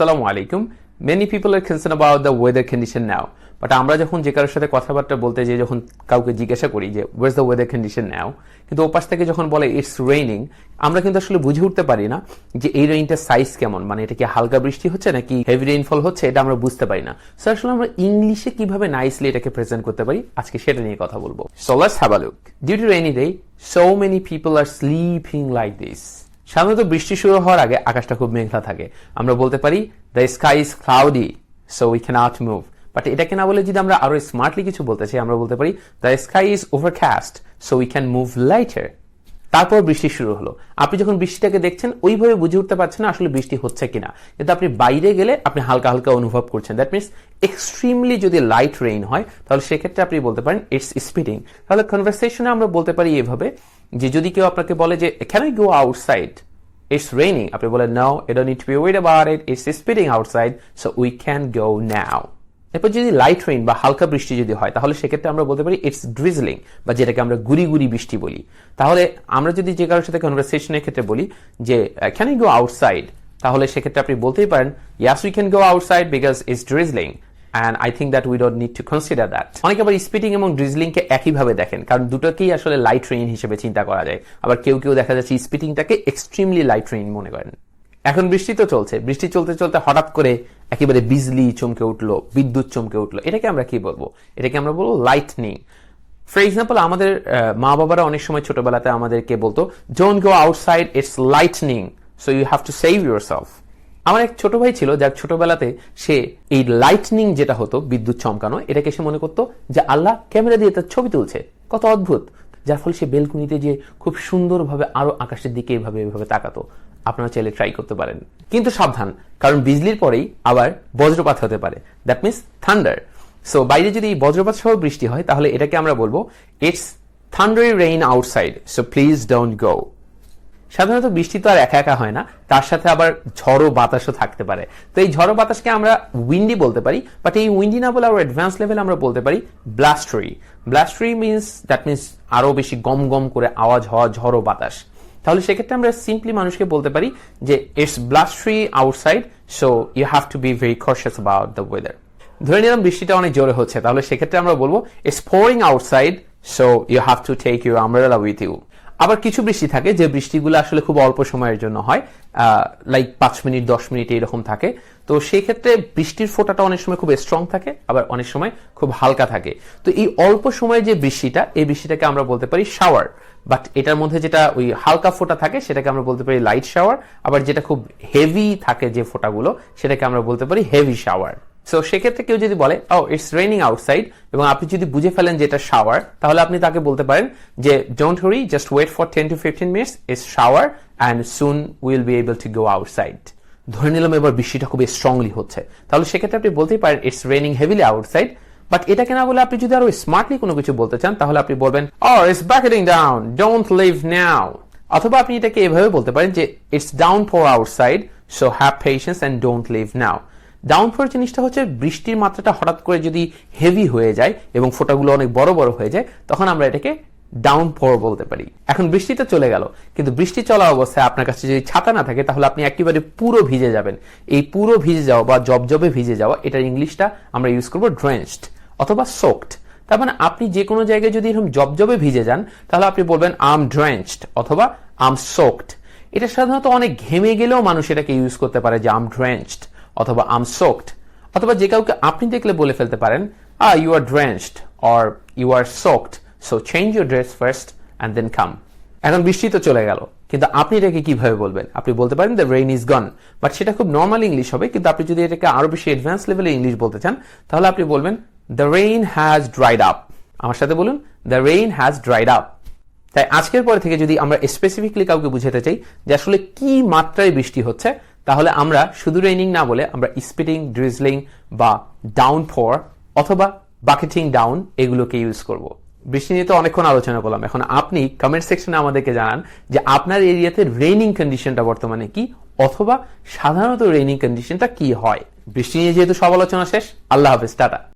Assalamu alaikum. Many people are concerned about the weather condition now. But আমরা যখন যে কারোর সাথে কথাবার্তা বলতে যাই, যখন কাউকে জিজ্ঞাসা করি যে what's the weather condition now কিন্তু ওপাশ থেকে যখন বলে ইটস রেইনিং আমরা কিন্তু আসলে বুঝে উঠতে পারি না যে এই রেইনটার সাইজ কেমন। মানে এটা কি হালকা বৃষ্টি হচ্ছে নাকি হেভি রেইনফল হচ্ছে, এটা আমরা বুঝতে পারি না। সো আসলে আমরা ইংলিশে কীভাবে নাইসলি এটাকে প্রেজেন্ট করতে পারি, আজকে সেটা নিয়ে কথা বলব। So let's have a look due to rainy day so many people are sleeping like this সাধারণত বৃষ্টি শুরু হওয়ার আগে আকাশটা খুব মেঘলা থাকে। আমরা বলতে পারি the sky is cloudy so we can't move but এটাকে না বলে যদি আমরা আরও স্মার্টলি কিছু বলতে চাই, আমরা বলতে পারি the sky is overcast so we can move lighter তারপর বৃষ্টি শুরু হলো। আপনি যখন বৃষ্টিটাকে দেখছেন, ওইভাবে বুঝে উঠতে পারছেন না আসলে বৃষ্টি হচ্ছে কিনা। কিন্তু আপনি বাইরে গেলে আপনি হালকা হালকা অনুভব করছেন। দ্যাট মিনস এক্সট্রিমলি যদি লাইট রেইন হয়, তাহলে সেক্ষেত্রে আপনি বলতে পারেন ইটস স্পিডিং তাহলে কনভারসেশনে আমরা বলতে পারি এভাবে যে যদি কেউ আপনাকে বলে যে can I go outside it's raining আপনি বলেন now it need to be wet it it's spitting outside so we can go now এরপর যদি লাইট রেইন বা হালকা বৃষ্টি যদি হয়, তাহলে সেক্ষেত্রে আমরা বলতে পারি ইটস ড্রিজলিং বা যেটাকে আমরা গুড়ি গুড়ি বৃষ্টি বলি। তাহলে আমরা যদি যে কারোর সাথে কনভারসেশনের ক্ষেত্রে বলি যে ক্যান ইউ গো আউটসাইড তাহলে সেক্ষেত্রে আপনি বলতেই পারেন yes we can go outside because it's drizzling and I think that we dot need to consider that অনেকে আবার স্পিডিং এবং ড্রিজলিংকে একইভাবে দেখেন। কারণ দুটোকেই আসলে লাইট রেইন হিসেবে চিন্তা করা যায়। আবার কেউ কেউ দেখা যাচ্ছে স্পিডিংটাকে এক্সট্রিমলি লাইট রেইন মনে করেন। এখন বৃষ্টি তো চলছে। বৃষ্টি চলতে চলতে হঠাৎ করে একেবারে বিজলি চমকে উঠল, বিদ্যুৎ চমকে উঠল। এটাকে আমরা কি বলব? এটাকে আমরা বলব লাইটনিং ফর এক্সাম্পল আমাদের মা বাবারা অনেক সময় ছোটবেলাতে আমাদেরকে বলতো don't go outside it's lightning so you have to save yourself আমার এক ছোট ভাই ছিল, যার ছোটবেলাতে সে এই লাইটনিং যেটা হতো, বিদ্যুৎ চমকানো, এটাকে সে মনে করতো যে আল্লাহ ক্যামেরা দিয়ে তার ছবি তুলছে। কত অদ্ভুত! যার ফলে সে বেলকুনিতে যে খুব সুন্দরভাবে আরও আকাশের দিকে এভাবে এভাবে তাকাতো। আপনারা চাইলে ট্রাই করতে পারেন। কিন্তু সাবধান, কারণ বিজলির পরেই আবার বজ্রপাত হতে পারে। দ্যাট মিনস থান্ডার সো বাইরে যদি বজ্রপাত সহ বৃষ্টি হয়, তাহলে এটাকে আমরা বলব it's thundery rain outside so please don't go সাধারণত বৃষ্টি তো আর একা একা হয় না, তার সাথে আবার ঝড়ো বাতাসও থাকতে পারে। তো এই ঝড়ো বাতাসকে আমরা উইন্ডি বলতে পারি বাট এই উইন্ডি না বলে আবার অ্যাডভান্স লেভেল আমরা বলতে পারি blustery blustery means that means আরও বেশি গম গম করে আওয়াজ হওয়া ঝড়ো বাতাস। তাহলে সেক্ষেত্রে আমরা সিম্পলি মানুষকে বলতে পারি যে it's blustery outside so you have to be very cautious about the weather ধরে নিলাম বৃষ্টিটা অনেক জোরে হচ্ছে, তাহলে সেক্ষেত্রে আমরা বলব it's pouring outside so you have to take your umbrella with you আবার কিছু বৃষ্টি থাকে, যে বৃষ্টিগুলো আসলে খুব অল্প সময়ের জন্য হয় লাইক পাঁচ মিনিট, দশ মিনিট এরকম থাকে। তো সেই ক্ষেত্রে বৃষ্টির ফোঁটাটা অনেক সময় খুব স্ট্রং থাকে, আবার অনেক সময় খুব হালকা থাকে। তো এই অল্প সময়ের যে বৃষ্টিটা, এই বৃষ্টিটাকে আমরা বলতে পারি শাওয়ার বাট এটার মধ্যে যেটা ওই হালকা ফোঁটা থাকে, সেটাকে আমরা বলতে পারি লাইট শাওয়ার আবার যেটা খুব হেভি থাকে যে ফোঁটাগুলো, সেটাকে আমরা বলতে পারি হেভি শাওয়ার সো সেক্ষেত্রে কেউ যদি বলে ও ইটস রেইনিং আউটসাইড এবং আপনি যদি বুঝে ফেলেন যে এটা শাওয়ার তাহলে আপনি তাকে বলতে পারেন যে don't hurry just wait for ten to fifteen minutes it's shower and soon will be able to go outside ধরে নিলাম এবার বৃষ্টিটা খুব স্ট্রংলি হচ্ছে। তাহলে সেক্ষেত্রে আপনি বলতেই পারেন it's raining heavily outside but এটাকে না বলে আপনি যদি আরও স্মার্টলি কোনো কিছু বলতে চান, তাহলে আপনি বলবেন ও it's bucketing down don't leave now অথবা আপনি এটাকে এভাবে বলতে পারেন যে it's downpour outside so have patience and don't leave now downpour জিনিসটা হচ্ছে বৃষ্টির মাত্রাটা হঠাৎ করে যদি হেভি হয়ে যায় এবং ফোটাগুলো অনেক বড় বড় হয়ে যায়, তখন আমরা এটাকে ডাউন ফোর বলতে পারি। এখন বৃষ্টিটা চলে গেল, কিন্তু বৃষ্টি চলা অবস্থায় আপনার কাছে যদি ছাতা না থাকে, তাহলে আপনি একেবারে পুরো ভিজে যাবেন। এই পুরো ভিজে যাওয়া বা জবজবে ভিজে যাওয়া, এটার ইংলিশটা আমরা ইউজ করব ড্রেঞ্চড অথবা সোকড তার মানে আপনি যে কোনো জায়গায় যদি এরকম জবজবে ভিজে যান, তাহলে আপনি বলবেন আম ড্রেঞ্চড অথবা আম সোকড এটা সাধারণত অনেক ঘেমে গেলেও মানুষ এটাকে ইউজ করতে পারে যে আম ড্রেঞ্চড অথবা আম সোকড অথবা যে কাউকে আপনি দেখলে বলে ফেলতে পারেন, আ you are drenched or you are soaked so change your dress first and then come এখন বৃষ্টি তো চলে গেল, কিন্তু আপনি এটাকে কীভাবে বলবেন? আপনি বলতে পারেন the rain is gone but সেটা খুব নর্মাল ইংলিশ হবে, কিন্তু আপনি যদি এটাকে আরও বেশি অ্যাডভান্স লেভেলে ইংলিশ বলতে চান, তাহলে আপনি বলবেন the rain has dried up আমার সাথে বলুন the rain has dried up তাই আজকের পরে থেকে যদি আমরা স্পেসিফিকলি কাউকে বুঝাতে চাই যে আসলে কি মাত্রায় বৃষ্টি হচ্ছে তাহলে আমরা শুধু রেইনিং না বলে আমরা স্পিডিং ড্রিজলিং বা ডাউন ফর অথবা বাকেটিং ডাউন এগুলোকে ইউজ করব। বৃষ্টি নিয়ে তো অনেকক্ষণ আলোচনা করলাম। এখন আপনি কমেন্ট সেকশনে আমাদেরকে জানান যে আপনার এরিয়াতে রেইনিং কন্ডিশনটা বর্তমানে কি অথবা সাধারণত রেইনিং কন্ডিশনটা কি হয়। বৃষ্টি নিয়ে যেহেতু সব আলোচনা শেষ, আল্লাহ হাফেজ, টাটা।